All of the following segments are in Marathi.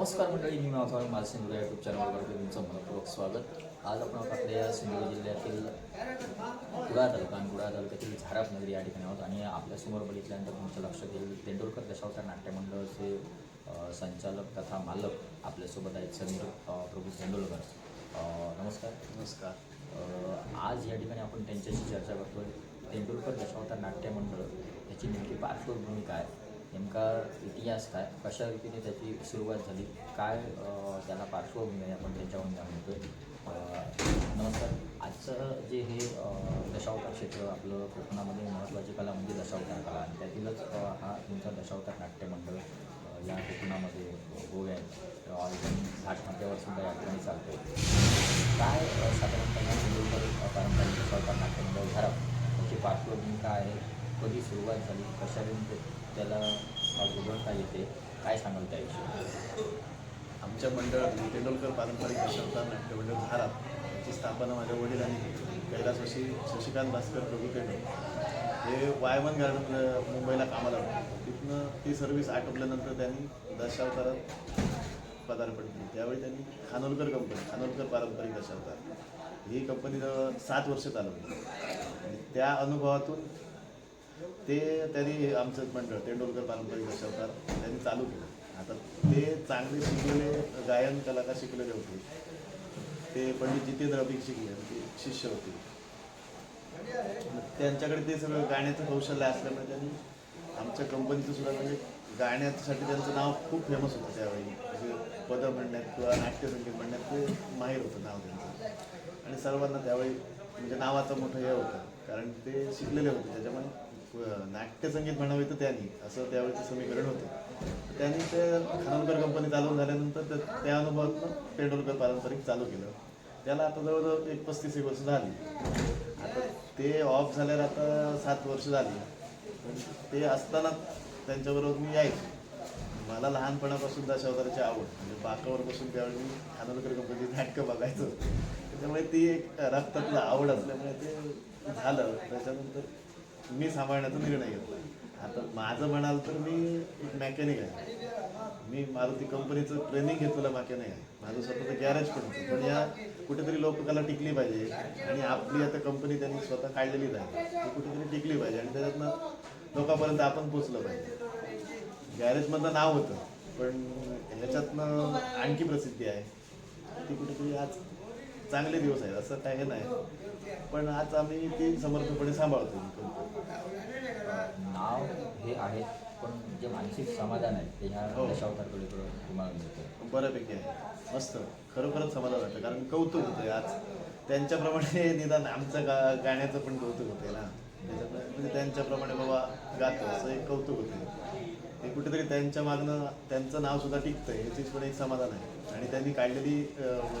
नमस्कार मंडळी मी माधव माझं सिंधू या यूट्यूब चॅनलवर तुमचं मनपूर्वक स्वागत. आज आपण आपल्या या सिंधुदुर्ग जिल्ह्यातील कुडाळ तालुका आणि कुडाळ तालुक्यातील झाराप नगरी या ठिकाणी आहोत. आणि आपल्यासमोर बघितल्यानंतर तुमचं लक्षात येईल तेंडुलकर दशावतार नाट्य मंडळाचे अ, संचालक तथा मालक आपल्यासोबत आहेत समीर प्रभू तेंडुलकर. नमस्कार. नमस्कार. आज या ठिकाणी आपण त्यांच्याशी चर्चा करतोय. तेंडुलकर दशावतार नाट्य मंडळ याची नेमकी पार्श्वभूमी काय? नेमका इतिहास काय? कशा रीतीने त्याची सुरुवात झाली? काय त्याला पार्श्वभूमी आहे? आपण त्याच्यावरून जाणून घेतोय नमस्कार. आजचं जे हे दशावतार क्षेत्र आपलं कोकणामध्ये महत्त्वाची कला म्हणजे दशावतार कला. आणि त्यातीलच हा तुमचा दशावतार नाट्यमंडळ या कोकणामध्ये गोव्यात ऑलरेडी घाटमाथ्यावर सुद्धा या ठिकाणी चालतो काय साधारणपणे पारंपरिक दशावतार नाट्यमंडळ झाला त्याची पार्श्वभूमी काय आहे? कधी सुरुवात झाली कशावरून त्याला अ, उघडता येते काय सांगाल त्याविषयी? आमच्या मंडळात तेंडुलकर पारंपरिक दशावतार नाट्य मंडळ याची स्थापना माझ्या वडिलांनी पहिला शशी शशिकांत भास्कर प्रभू तेंडुलकर हे वायमन गार्डन मुंबईला कामाला होते. तिथनं ती सर्व्हिस आटोपल्यानंतर त्यांनी दशावतारात पदार्पण केली. त्यावेळी त्यांनी खानोलकर कंपनी खानोलकर पारंपरिक दशावतार. ही कंपनी जवळ सात वर्ष चालवली. आणि त्या अनुभवातून ते त्यांनी आमचं मंडळ तेंडुलकर पारंपरिक दशावतार त्यांनी चालू केलं. आता ते चांगले शिकलेले गायन कलाकार शिकलेले होते. ते पंडित जितेंद्र अभिक शिकले ते शिष्य होते. त्यांच्याकडे ते सगळं गाण्याचं कौशल्य असल्यामुळे त्यांनी आमच्या कंपनीचं सुद्धा म्हणजे गाण्यासाठी त्यांचं नाव खूप फेमस होतं त्यावेळी. म्हणजे पद म्हणण्यात किंवा नाट्यसंगीत म्हणण्यात ते माहीर होतं नाव त्यांचं. आणि सर्वांना त्यावेळी म्हणजे नावाचं मोठं हे होतं. कारण ते शिकलेले होते. त्याच्यामुळे नाट्यसंगीत म्हणावे तर त्यांनी असं त्यावेळेचं समीकरण होतं. त्यांनी ते खानोलकर कंपनी चालू झाल्यानंतर त्या- त्या पेंडोलकर पारंपरिक चालू केलं. त्याला आता जवळजवळ एक पस्तीस एक वर्ष झाली. आता ते ऑफ झाल्यावर आता सात वर्ष झाली. ते असताना त्यांच्याबरोबर मी यायचो. मला लहानपणापासून दशावताराची आवड म्हणजे बाकावर बसून त्यावेळी मी खानोलकर कंपनीची नाटकं बघायचो. त्याच्यामुळे ती एक रक्तातलं आवड असल्यामुळे ते झालं. त्याच्यानंतर मी सांभाळण्याचा निर्णय घेतला. आता माझं म्हणाल तर मी एक मॅकॅनिक आहे. मी मारुती कंपनीचं ट्रेनिंग घेतलेलं मॅकॅनिक आहे. माझं स्वतःचं गॅरेज पण होतं. पण या कुठेतरी लोककला टिकली पाहिजे आणि आपली आता कंपनी त्यांनी स्वतः काढलेलीच आहे. ती कुठेतरी टिकली पाहिजे आणि त्याच्यातनं लोकांपर्यंत आपण पोचलं पाहिजे. गॅरेजमधलं नाव होतं पण ह्याच्यातनं आणखी प्रसिद्धी आहे. ती कुठेतरी आज चांगले दिवस आहेत असं काही नाही. पण आज आम्ही ती समर्थपणे सांभाळतो. नाव हे आहे पण जे मानसिक समाधान आहे ते ह्या हो. तुम्हाला मिळतं बऱ्यापैकी आहे. मस्त. खरोखरच समाधान वाटतं कारण कौतुक होतं आज. त्यांच्याप्रमाणे निदान आमचं गा गाण्याचं पण कौतुक होते ना. त्याच्यामुळे म्हणजे त्यांच्याप्रमाणे बाबा गातो असं एक कौतुक होतं ते कुठेतरी त्यांच्या मागणं त्यांचं नाव सुद्धा टिकतं याचीच पण एक समाधान आहे. आणि त्यांनी काढलेली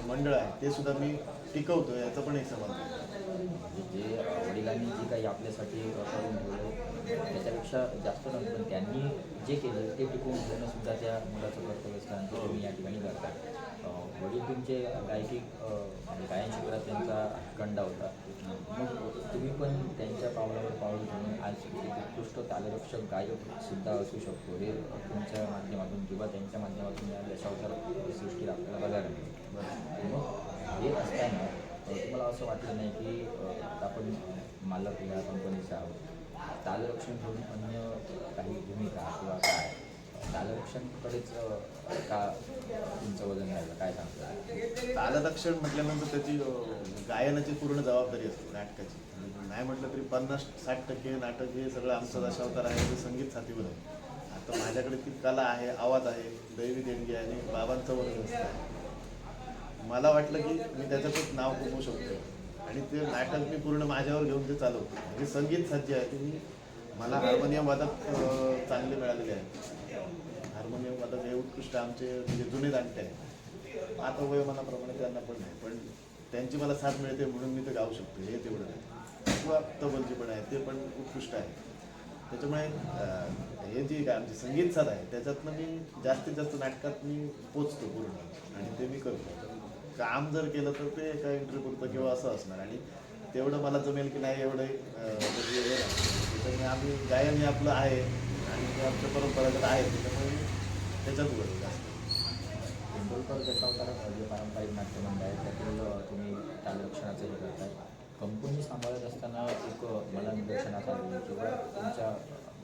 मंडळ आहे ते सुद्धा मी टिकवतो याचं पण एक समाधान जे वडिलांनी जे काही आपल्यासाठी करून ठेवलं त्याच्यापेक्षा जास्त नव्हतं त्यांनी जे केलं ते टिकवून ठेवणं सुद्धा त्या मुलाचं कर्तव्य असल्यानंतर तुम्ही या ठिकाणी करता वडील तुमचे गायकी म्हणजे गायन क्षेत्रात त्यांचा कंडा होता. मग तुम्ही पण त्यांच्या पावलावर पाऊल घेऊन आज एक उत्कृष्ट तालरक्षक गायक सुद्धा असू शकतो हे तुमच्या माध्यमातून किंवा त्यांच्या माध्यमातून या दशावतार सृष्टीला आपल्याला बघायला मिळेल. मग हे असताना तुम्हाला असं वाटलं नाही की आता आपण मालक या कंपनीचा आहोत. तालरक्षण सोडून अन्य काही भूमिका किंवा काय? अ, का तुमचं वजन राहिलं? काय सांगता? तालदक्षण म्हटल्यानंतर त्याची अं, गायनाची पूर्ण जबाबदारी असते नाटकाची. नाही म्हटलं तरी पन्नास साठ टक्के नाटक हे सगळं आमचं दशावतार आहे ते संगीत साथीवर आहे. आता माझ्याकडे ती कला आहे आवाज आहे दैवी देणगी आहे आणि बाबांचं वर्ग आहे मला वाटलं की मी त्याच्यातच नाव कमवू शकतो आणि ते नाटक मी पूर्ण माझ्यावर घेऊन ते चालवतो. म्हणजे संगीत साध्य आहे ते मी मला हार्मोनियम वादक अं, चांगले मिळालेले आहेत हार्मोनियम वादक हे उत्कृष्ट आमचे म्हणजे जुने दांडते आहेत. आता वयोमानाप्रमाणे त्यांना पण नाही पण त्यांची मला साथ मिळते म्हणून मी ते गाऊ शकतो. हे तेवढं नाही. किंवा तबलची पण आहे ते पण उत्कृष्ट आहे त्याच्यामुळे हे जी काय आमची संगीत साथ आहे त्याच्यातनं मी जास्तीत जास्त नाटकात मी पोचतो पूर्ण. आणि ते मी करतो. काम जर केलं तर ते एका इंटरव्ह्यूपुरतं किंवा असं असणार. आणि तेवढं मला जमेल की नाही एवढं म्हणजे त्याच्यामुळे आम्ही गायन हे आपलं आहे. आणि ते आमच्या परंपरागत आहे त्याच्यामुळे त्याच्यात उघडतो जास्त तेंडुलकर दशावतार जे पारंपरिक नाट्यमंडळ आहे त्यातील तुम्ही तुम्ही लक्षणाचं हे करताय. कंपनी सांभाळत असताना एक मला निदर्शनाचा आलं किंवा तुमच्या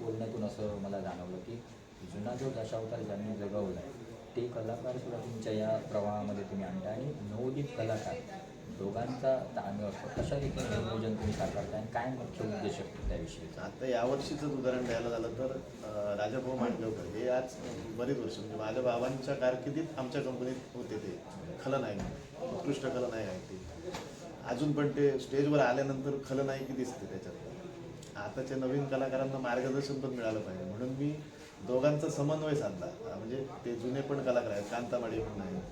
बोलण्यातून असं मला जाणवलं की जुना जो दशावतार ज्यांनी जगवला आहे ते कलाकार सुद्धा तुमच्या या प्रवाहामध्ये तुम्ही आणता आणि नवोदित कलाकार दोघांचा ताळमेळ असतो. कशा रीतीने नियोजन तुम्ही साकारताय आणि काय मुख्य उद्देश असतो त्याविषयीचा आता यावर्षीचंच उदाहरण द्यायला झालं तर राजाभाऊ मांडगावकर हे आज बरीच वर्ष म्हणजे माझ्या बाबांच्या कारकिर्दीत आमच्या कंपनीत होते ते. खलनायक उत्कृष्ट खलनायक आहेत ते. अजून पण ते स्टेजवर आल्यानंतर खलनायकी दिसते त्याच्यात. आताच्या नवीन कलाकारांना मार्गदर्शन पण मिळालं पाहिजे. म्हणून मी दोघांचा समन्वय साधला. म्हणजे ते जुने पण कलाकार आहेत. कांतामाडी म्हणून आहेत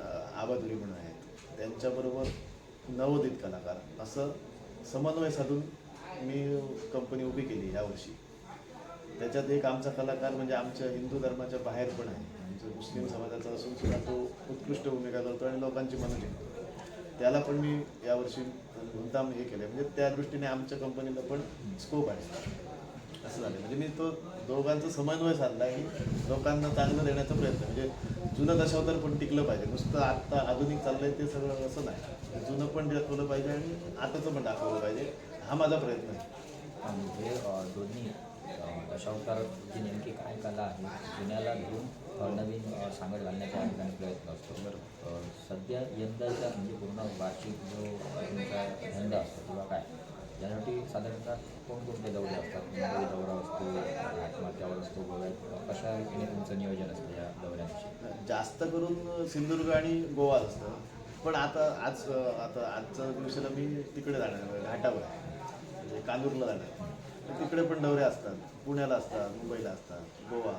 अं, आबाधुरी म्हणून आहेत त्यांच्याबरोबर नवोदित कलाकार असं समन्वय साधून मी कंपनी उभी केली यावर्षी. त्याच्यात एक आमचा कलाकार म्हणजे आमच्या हिंदू धर्माच्या बाहेर पण आहे. आमचं मुस्लिम समाजाचा असून सुद्धा तो उत्कृष्ट भूमिका करतो आणि लोकांची मनं जिंकतो. त्याला पण मी यावर्षी मुद्दाम हे केलं म्हणजे त्या दृष्टीने आमच्या कंपनीला पण स्कोप आहे. असं झालं म्हणजे मी तो दोघांचा समन्वय साधला की लोकांना चांगलं देण्याचा प्रयत्न. म्हणजे जुनं दशावतार पण टिकलं पाहिजे. नुसतं आत्ता आधुनिक चाललंय ते सगळं असं नाही. जुनं पण दाखवलं पाहिजे आणि आताचं पण दाखवलं पाहिजे. हा माझा प्रयत्न आहे. म्हणजे दोन्ही दशावतार जी नेमकी काय कला आहे? जुन्याला घेऊन नवीन सांगड घालण्याचा ठिकाणी प्रयत्न असतो. अ, सध्या यंदाचा म्हणजे पूर्ण वार्षिक जो धंदा असतो त्यासाठी साधारणतः कोणकोणते दौरे असतात? मुंबई दौरा असतो आत्महत्यावर असतो कशा रीतीने तुमचं नियोजन असतं या दौऱ्यांची जास्त करून सिंधुदुर्ग आणि गोवा असतं. पण आता आज आता आजच्या दिवसाला मी तिकडे जाणार म्हणजे घाटावर. म्हणजे कांदूरला जाणार तर तिकडे पण दौरे असतात. पुण्याला असतात मुंबईला असतात गोवा.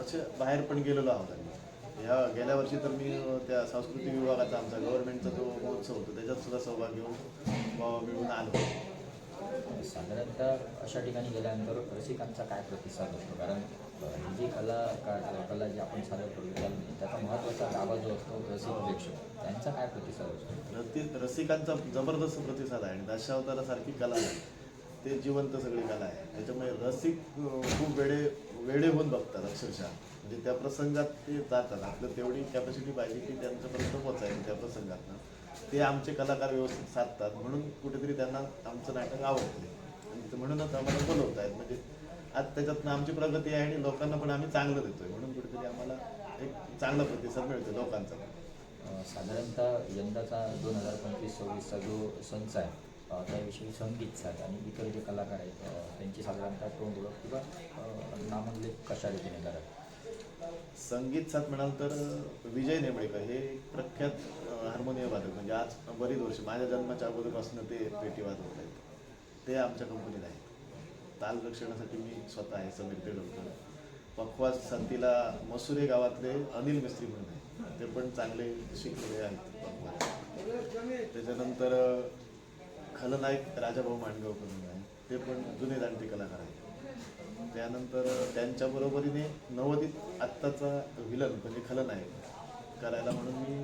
असे बाहेर पण गेलेलो आहोत आम्ही. ह्या गेल्या वर्षी तर मी त्या सांस्कृतिक विभागाचा आमचा गव्हर्नमेंटचा जो महोत्सव होतो त्याच्यात सुद्धा सहभाग घेऊन मिळून आलो. साधारणतः अशा ठिकाणी गेल्यानंतर रसिकांचा काय प्रतिसाद असतो? कारण ही जी कला का कला जी आपण सादर करतो त्या- त्याचा महत्त्वाचा गाभा जो असतो रसिक प्रेक्षक त्यांचा काय प्रतिसाद असतो? रती रसिकांचा जबरदस्त प्रतिसाद आहे. आणि दशावतारासारखी कला आहे ते जिवंत सगळी कला आहे. त्याच्यामुळे रसिक खूप वेळे वेळे होऊन बघतात अक्षरशः. म्हणजे त्या प्रसंगात ते जातात. आपलं तेवढी कॅपॅसिटी पाहिजे की त्यांच्यापर्यंत पोचायची त्या प्रसंगातनं. ते आमचे कलाकार व्यवस्थित साधतात. म्हणून कुठेतरी त्यांना आमचं नाटक आवडते. आणि ते म्हणूनच आम्हाला बोलवत आहेत म्हणजे आज त्याच्यातनं आमची प्रगती आहे आणि लोकांना पण आम्ही चांगलं देतोय. म्हणून कुठेतरी आम्हाला एक चांगला प्रतिसाद मिळतो लोकांचा. साधारणतः यंदाचा दोन हजार पंचवीस सव्वीसचा जो संच आहे त्याविषयी संगीत साथ आणि इतर जे कलाकार आहेत त्यांची साधारणतः तोंड ओळख किंवा अ, नामोल्लेख कशा रीतीने करत संगीत साथ म्हणाल तर विजय नेमळेकर हे प्रख्यात हार्मोनियम वादक. म्हणजे आज बरीच वर्ष माझ्या जन्माच्या अगोदरपासून ते पेटी वाजवत आहेत. ते आमच्या कंपनीत आहेत. ताल रक्षणासाठी मी स्वतः आहे समीर तेडोलकर. पखवाज संतीला मसुरे गावातले अनिल मिस्त्री म्हणून आहे ते पण चांगले शिकलेले आहेत पखवाज. त्याच्यानंतर खलनायक राजाभाऊ मांडगावकर म्हणून आहे ते पण जुने जाणते कलाकार आहेत. त्यानंतर त्यांच्या बरोबरीने नवोदित आत्ताचा विलन म्हणजे खलन आहे करायला म्हणून मी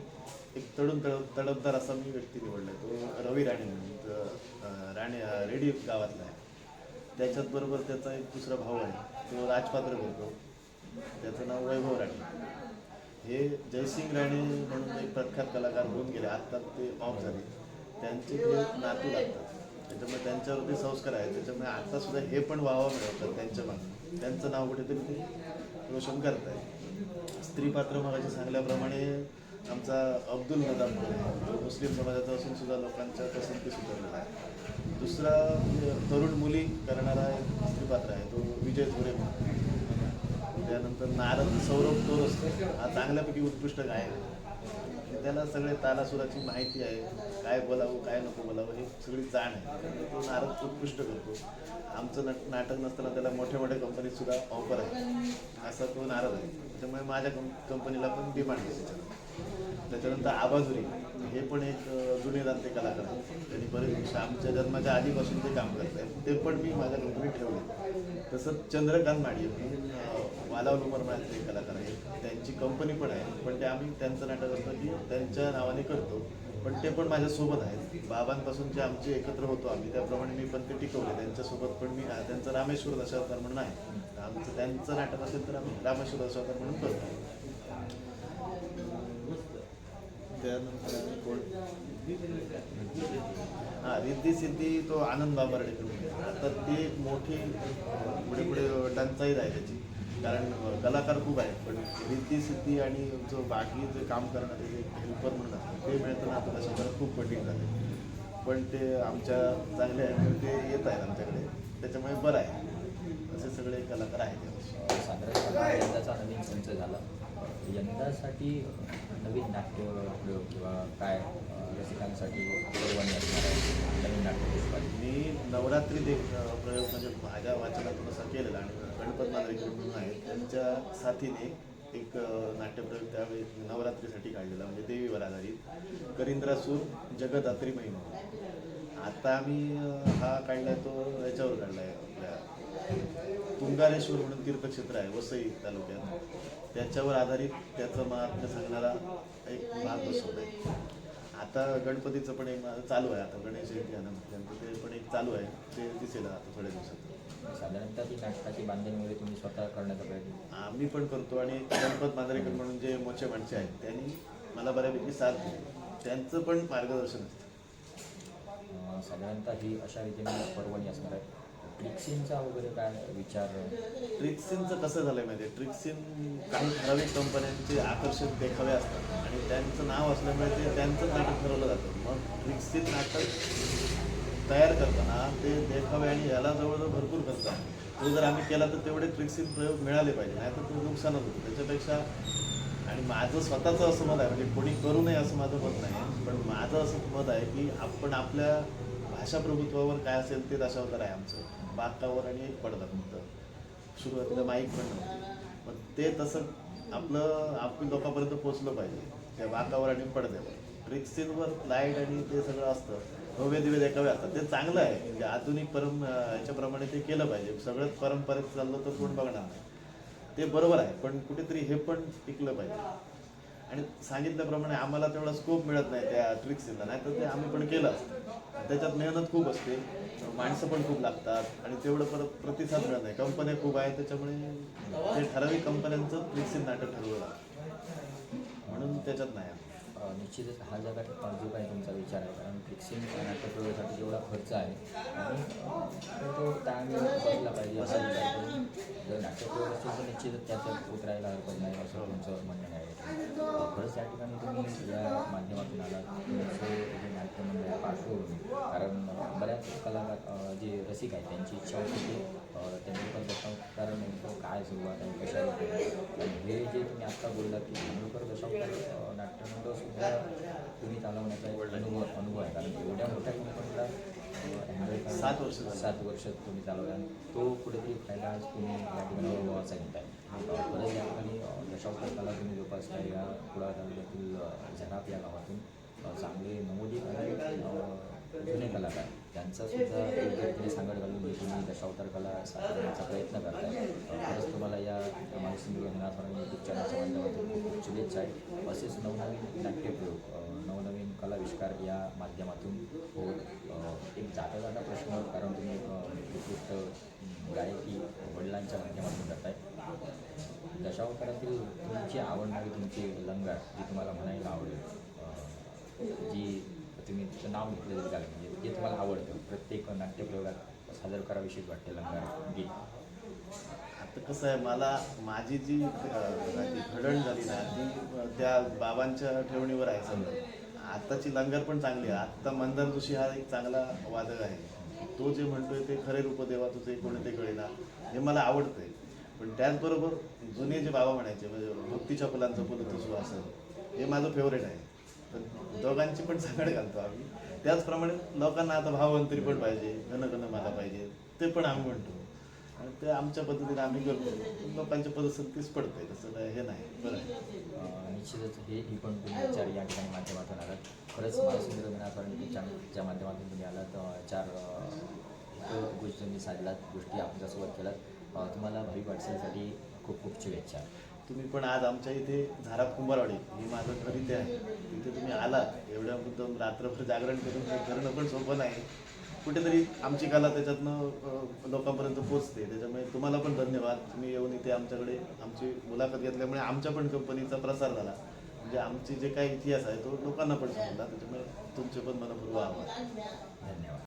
एक तडून तडप तडपदार असा मी व्यक्ती निवडला तो रवी राणे म्हणून राणे रेडी गावातला आहे. त्याच्याच बरोबर त्याचा एक दुसरा भाऊ आहे. तो राजपात्र बोलतो. त्याचं नाव वैभव राणे. हे जयसिंग राणे म्हणून एक प्रख्यात कलाकार होऊन गेले. आत्ता ते ऑफ झाले. त्यांचे नातू लागतात त्याच्यामुळे त्यांच्यावरती संस्कार आहेत. त्याच्यामुळे आता सुद्धा हे पण वावा मिळवतात त्यांच्या मागे त्यांचं नाव कुठेतरी ते रोशन करत आहे स्त्री पात्र मगाशी सांगल्याप्रमाणे आमचा अब्दुल नदाम जो मुस्लिम समाजाचा असून सुद्धा लोकांच्या पसंती सुधारलेला आहे. दुसरा म्हणजे तरुण मुली करणारा एक स्त्री पात्र आहे. तो विजय थोरे म्हणून. त्यानंतर नारद सौरभ तोर असतो हा चांगल्यापैकी उत्कृष्ट गायक आहे. त्याला सगळे तालासुराची माहिती आहे. काय बोलावं काय नको बोलावं हे सगळी जाण आहे. तो नारद उत्कृष्ट करतो. आमचं नट नाटक नसताना त्याला मोठ्या मोठ्या कंपनीत सुद्धा ऑफर आहे. असा तो नारद आहे. त्याच्यामुळे माझ्या कं कंपनीला पण डिमांड आहे त्याच्यात त्याच्यानंतर आबाजुरी हे पण एक जुने जाणते कलाकार आहेत. त्यांनी बरेच आमच्या जन्माच्या आधीपासून ते काम करत आहेत ते पण मी माझ्या कंपनीत ठेवले तसंच चंद्रकांत माडिये म्हणून अं, वालावल कलाकार आहेत. त्यांची कंपनी पण आहे. पण ते आम्ही त्यांचं नाटक असतं की त्यांच्या नावाने करतो. पण ते पण माझ्यासोबत आहेत. बाबांपासून जे आमचे एकत्र होतो आम्ही त्याप्रमाणे मी पण ते टिकवले. त्यांच्यासोबत पण मी त्यांचं रामेश्वर दशावतार म्हणून आहे. आमचं त्यांचं नाटक असेल तर आम्ही रामेश्वर दशावतार म्हणून करतो. त्यानंतर कोण? हा रिद्धी सिद्धी तो आनंद बाबारडेकडून आता ती एक मोठी पुढे पुढे टंचाई आहे त्याची. कारण कलाकार खूप आहेत पण रिद्धी सिद्धी आणि जो बाकी जे काम करणारे जे हेल्पर म्हणून असतात ते मिळतं ना आता तशा खूप कठीण झाले पण ते आमच्या चांगले आहेत ते येत आहेत आमच्याकडे त्याच्यामुळे बरं आहे. असे सगळे कलाकार आहेत यंदाचा नवीन संच झाला. यंदासाठी नवीन नाट्य प्रयोग किंवा काय रसिकांसाठी परवानगी असणार आहे? नवीन नाट्यपुष्पाची मी नवरात्री देख प्रयोग म्हणजे माझ्या वाचनातून असा केलेला आणि गणपत नागरिक म्हणून आहेत त्यांच्या साथीने एक नाट्यप्रयोग त्यावेळी नवरात्रीसाठी काढलेला म्हणजे देवीवर आधारित. करिंद्रासूर जगदात्री महिमा. आता आम्ही हा काढलाय तो याच्यावर काढलाय आपल्या तुंगारेश्वर म्हणून तीर्थक्षेत्र आहे वसई तालुक्यात. त्याच्यावर आधारित त्याचं महात्म्य सांगणारा एक भाग आहे. आता गणपतीचं पण एक चालू आहे. आता गणेश जयंती आनंद त्यांचं ते पण एक चालू आहे. ते दिसेल आता थोड्या दिवसात. साधारणतः ती नाटकाची बांधणी वगैरे तुम्ही स्वतः करण्याचा प्रयत्न आम्ही पण करतो आणि गणपत मांजरेकर म्हणून जे मोठे माणसे आहेत त्यांनी मला बऱ्यापैकी साथ दिली. त्यांचं पण मार्गदर्शन असतं. साधारणतः ही अशा रीतीने पर्वणी असणार आहे ट्रिक्सिनचा वगैरे काय विचार? ट्रिक्सिनचं कसं झालंय माहिती ट्रिक्सिन काही ठराविक कंपन्यांचे आकर्षक देखावे असतात आणि त्यांचं नाव असल्यामुळे ते त्यांचं नाटक ठरवलं जातं. मग ट्रिक्सिन नाटक तयार करताना ते देखावे आणि याला जवळजवळ भरपूर करतात. तो जर आम्ही केला तर तेवढे ट्रिक्सिन प्रयोग मिळाले पाहिजे नाही तर ते नुकसानच होतं. त्याच्यापेक्षा आणि माझं स्वतःचं असं मत आहे म्हणजे कोणी करू नये असं माझं मत नाही पण माझं असं मत आहे की आपण आपल्या भाषा प्रभुत्वावर काय असेल ते दशावतार आहे आमचं. बाकावर आणि एक पडदा फक्त. सुरुवातीला माईक पण नव्हतं. मग ते तसं आपलं आपण लोकांपर्यंत पोचलं पाहिजे त्या बाकावर आणि पडद्यावर. ट्रिक्सिनवर लाइट आणि ते सगळं असतं. भव्य दिव्य देखावे असतात. ते चांगलं आहे. म्हणजे आधुनिक परम याच्याप्रमाणे ते केलं पाहिजे. सगळंच परंपरेत चाललं तर कोण बघणार नाही. ते बरोबर आहे. पण कुठेतरी हे पण टिकलं पाहिजे. आणि सांगितल्याप्रमाणे आम्हाला तेवढा स्कोप मिळत नाही त्या ट्रिक्सिनला नाही तर ते आम्ही पण केलं असतं. त्याच्यात मेहनत खूप असते. माणसं पण खूप लागतात. आणि तेवढं परत प्रतिसाद मिळत नाही. कंपन्या खूप आहेत त्याच्यामुळे ते ठराविक कंपन्यांचं ट्रिक्सिन नाटक ठरवलं म्हणून त्याच्यात नाही निश्चितच हा जगात जो आहे तुमचा विचार आहे कारण फिक्सिंग नाट्यप्रयोगासाठी जेवढा खर्च आहे आणि तो ताळमेळ बसला पाहिजे असा विचार करून जर नाट्यप्रयोग असेल तर निश्चितच त्याचं उतरायला हरकत नाही असं तुमचं म्हणणं आहे. खरंच या ठिकाणी तुम्ही या माध्यमातून आलात. पार्श्वभूमी कारण बऱ्याच कलाकार जे रसिक आहेत त्यांची इच्छा होती की त्यांनी पण दशावतार नेमकं काय सुरुवात आहे कशा हे जे तुम्ही आत्ता बोललात की खानोलकर दशावतार अं, नाट्यमंडळ सुद्धा तुम्ही चालवण्याचा एक अनुभव अनुभव आहे. कारण एवढ्या मोठ्या कंपनीला करणं- सात वर्ष. सात वर्ष तुम्ही चालवला. तो कुठेतरी फायदा आज तुम्ही या ठिकाणी अनुभवाचा घेताय. परत या ठिकाणी दशावतार कला तुम्ही जोपासताय. या कुडा तालुक्यातील झराप या गावातून. चांगले नवोदित जुने कलाकार. त्यांचा सुद्धा योग्य सांगड घालून तुम्ही दशावतार कला साकारण्याचा प्रयत्न करताय. खरंच तुम्हाला या मानसिंग रंगनाथराव यूट्यूब चॅनलच्या माध्यमातून खूप खूप शुभेच्छा आहेत असेच नवनवीन नाट्यप्रयोग नवनवीन कलाविष्कार या माध्यमातून होत एक जाता जाता प्रश्न कारण तुम्ही अं, उत्कृष्ट गायकी वडिलांच्या माध्यमातून करताय. दशावतारातील तुमची आवडणारी तुमची लंगार जी तुम्हाला म्हणायला आवडेल. जी तुम्ही तिचं नाव घेतलं तरी चालेल म्हणजे जे तुम्हाला आवडतं प्रत्येक नाट्यप्रयोगात सादर कराविषयी वाटते लंगार गीत आता कसं आहे मला माझी जी घडण झाली ना ती त्या बाबांच्या ठेवणीवर आहे सगळं आत्ताची लंगर पण चांगली आहे. आत्ता मंदार जोशी हा एक चांगला वादक आहे. तो जे म्हणतोय ते खरे रूप देवा तुझे कोणी ते कळेना हे मला आवडतंय. पण त्याचबरोबर जुने जे बाबा म्हणायचे म्हणजे भक्तीच्या फुलांचं फुलं तुझं असं हे माझं फेवरेट आहे. तर दोघांची पण सांगड घालतो आम्ही. त्याचप्रमाणे लोकांना आता भावंतरी पण पाहिजे घन घन मला पाहिजे ते पण आम्ही म्हणतो. आणि ते आमच्या पद्धतीने आम्ही करतो लोकांच्या पद्धतीच पडते तसं हे नाही. बरं आहे. निश्चितच हे ही पण तुम्ही चार या ठिकाणी माध्यमातून आलात खरंच महासुंदर विनाकारण माध्यमातून तुम्ही आलात चार गोष्टी तुम्ही साधलात गोष्टी आमच्यासोबत केलात तुम्हाला भावी वाटचालीसाठी खूप खूप शुभेच्छा. तुम्ही पण आज आमच्या इथे झारा कुंभारवाडी हे माझं घर इथे आहे. तिथे तुम्ही आलात. एवढ्या मुद्दम रात्रभर जागरण करून करणं पण सोपं नाही. कुठेतरी आमची कला त्याच्यातनं लोकांपर्यंत पोचते त्याच्यामुळे तुम्हाला पण धन्यवाद. तुम्ही येऊन इथे आमच्याकडे आमची मुलाखत घेतल्यामुळे आमच्या पण कंपनीचा प्रसार झाला. म्हणजे आमचे जे काही इतिहास आहे तो लोकांना पण समजला. त्याच्यामुळे तुमचे पण मनपूर्व आभार. धन्यवाद.